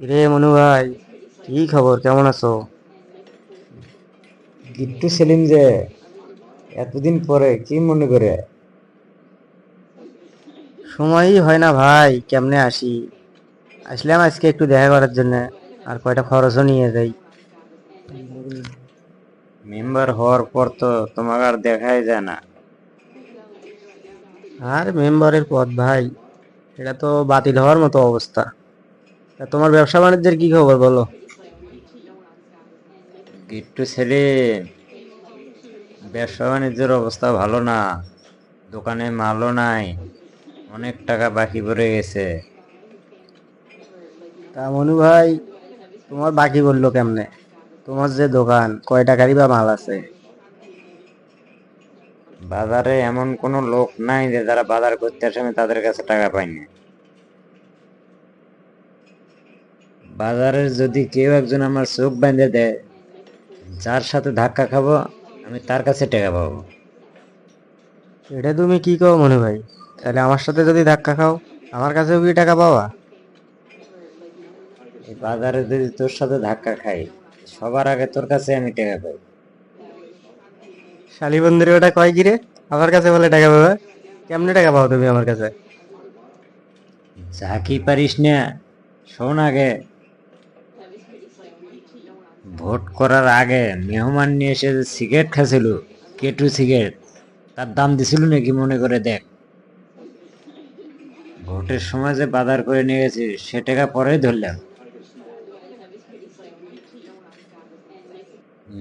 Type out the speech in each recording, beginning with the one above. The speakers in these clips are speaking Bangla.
রে মনু ভাই কি খবর? কেমন আছো? গিট্টু সেলিম যে এতদিন পরে কি মনে করে? সময়ই হয় না ভাই কেমনে আসি? আসলাম আজকে একটু দেখা করার জন্য আর কয়টা খরচও নিয়ে যাই। মেম্বার হওয়ার পর তো তোমাকে আর দেখাই যায় না। আর মেম্বারের পদ ভাই এটা তো বাতিল হওয়ার মতো অবস্থা। তা তোমার ব্যবসা বাণিজ্যের কি খবর বলো? গিট্টু সেলিম ব্যবসা বাণিজ্যের অবস্থা ভালো না দোকানে মালও নাই অনেক টাকা বাকি পড়ে গেছে। তা মনু ভাই তোমার বাকি বলল কেমনে? তোমার যে দোকান কয় টাকারই বা মাল আছে? বাজারে এমন কোনো লোক নাই যে যারা বাজার করতে আসে আমি তাদের কাছে টাকা পাইনি বাজারের যদি কেউ একজন আমার চোখ বেঁধে দেয় যার সাথে ধাক্কা খাব আমি তার কাছে টাকা পাবো। এটা তুমি কি কও মনে ভাই? তাহলে আমার সাথে যদি ধাক্কা খাও আমার কাছেও কি টাকা পাওয়া এই বাজারে যদি তোর সাথে ধাক্কা খাই সবার আগে তোর কাছে আমি টাকা পাই। শালি বন্ধুরে ওটা কয় কি রে? আমার কাছে বলে টাকা পাবে। কেমনে টাকা পাও তুমি আমার কাছে? যা কি পারিস না শোন আগে। ভোট করার আগে মেহমান নিয়ে এসে সিগারেট খাচ্ছিল কেটু সিগারেট, তার দাম দিছিল নাকি মনে করে দেখ। ভোটের সময় যে বাজার করে নিয়ে গেছি, সে টাকা পরেই ধরলাম।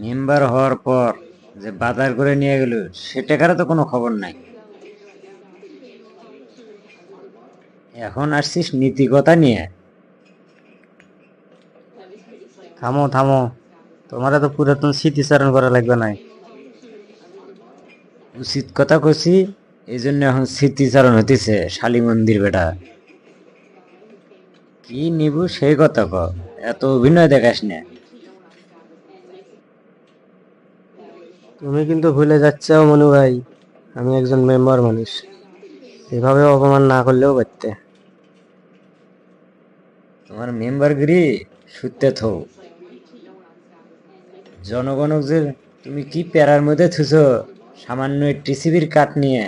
মেম্বার হওয়ার পর যে বাজার করে নিয়ে গেল, সে টাকারও তো কোনো খবর নাই। এখন আসছিস নীতিকতা নিয়ে। থামো থামো। তোমার তো পুরাতন স্মৃতিচারণ করা লাগবে নাই। উচিত কথা কছি এই জন্য এখন স্মৃতিচারণ হতেছে শালী মন্দির বেটা। কি নিব সেই কথা ক এত অভিনয় দেখাস না। তুমি কিন্তু ভুলে যাচ্ছো মনু ভাই আমি একজন মেম্বার মানুষ। এভাবে অপমান না করলেও পারতে। তোমার মেম্বারগিরি সুতে থো। জনগণক যে তুমি কি প্যারার মধ্যে থুছো? সামান্য টিসিবির কাঠ নিয়ে।